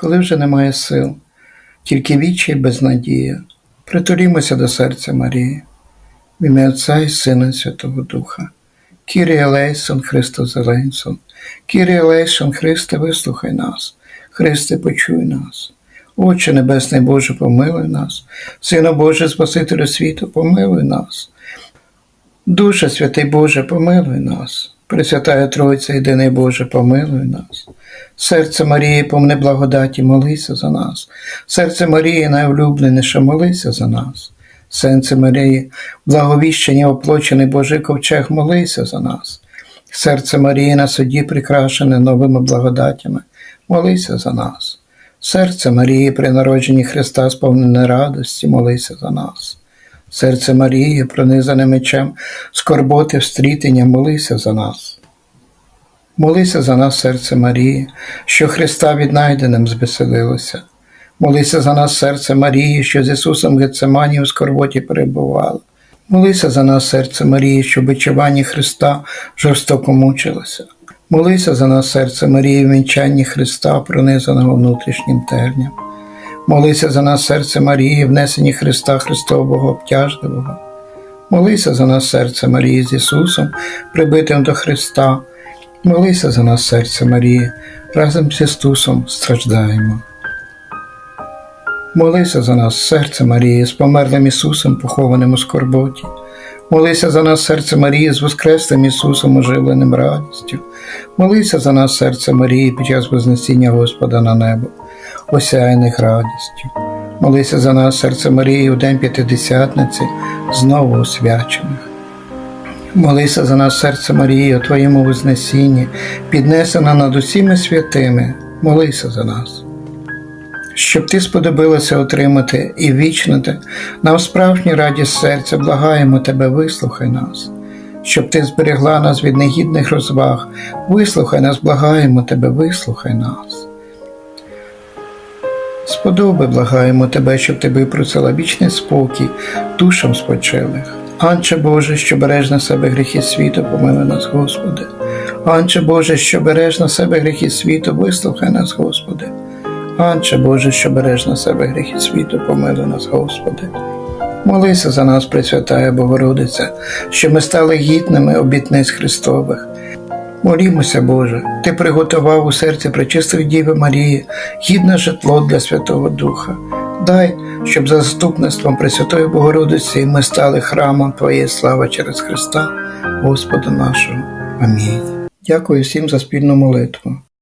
коли вже немає сил, тільки вічі й безнадія, притулімося до серця Марії, в ім'я Отця і Сина Святого Духа. Кірія Лейсон, Христо Зеленсон, Кірія Лейсон, Христе, вислухай нас, Христе, почуй нас. Отче Небесний Боже, помилуй нас, Сина Боже, Спасителю світу, помилуй нас. Душе святий Боже, помилуй нас. Пресвятая Тройця, єдиний Боже, помилуй нас. Серце Марії, помни благодаті, молися за нас. Серце Марії, найулюбленіше, молися за нас. Серце Марії, благовіщення, оплочений Божий ковчег, молися за нас. Серце Марії на суді прикрашене новими благодатями, молися за нас. Серце Марії, при народженні Христа, сповнене радості, молися за нас. Серце Марії, пронизане мечем, скорботи, встрітення, молися за нас. Молися за нас, серце Марії, що Христа віднайденим збеселилося. Молися за нас, серце Марії, що з Ісусом в Гецемані у скорботі перебувала. Молися за нас, серце Марії, що в бичуванні Христа жорстоко мучилося. Молися за нас, серце Марії, в вінчанні Христа, пронизаного внутрішнім терням. Молися за нас, серце Марії, внесенні Христа Христового обтяжливого. Молися за нас, серце Марії з Ісусом, прибитим до Христа. Молися за нас, серце Марії, разом з Ісусом страждаємо. Молися за нас, серце Марії, з померлим Ісусом, похованим у скорботі. Молися за нас, серце Марії, з воскреслим Ісусом, оживленим радістю. Молися за нас, серце Марії, під час Вознесіння Господа на небо, осяяних радістю. Молися за нас, серце Марії, у день п'ятидесятниці, знову освячених. Молися за нас, серце Марії, у Твоєму Вознесінні, піднесена над усіми святими. Молися за нас. Щоб ти сподобилося отримати і вічнити нам справжню радість серця, благаємо тебе, вислухай нас. Щоб ти зберегла нас від негідних розваг, вислухай нас, благаємо тебе, вислухай нас. Сподоби, благаємо тебе, щоб ти випросила вічний спокій душам спочилих. Анче Боже, що береш на себе гріхи світу, помилуй нас, Господи. Анче Боже, що береш на себе гріхи світу, вислухай нас, Господи. Анче Боже, що береш на себе гріхи світу, помилуй нас, Господи. Молися за нас, Пресвятая Богородиця, що ми стали гідними обітниць Христових. Молімося, Боже, Ти приготував у серці пречистої Діви Марії гідне житло для Святого Духа. Дай, щоб за заступництвом Пресвятої Богородиці ми стали храмом Твоєї слави через Христа, Господа нашого. Амінь. Дякую всім за спільну молитву.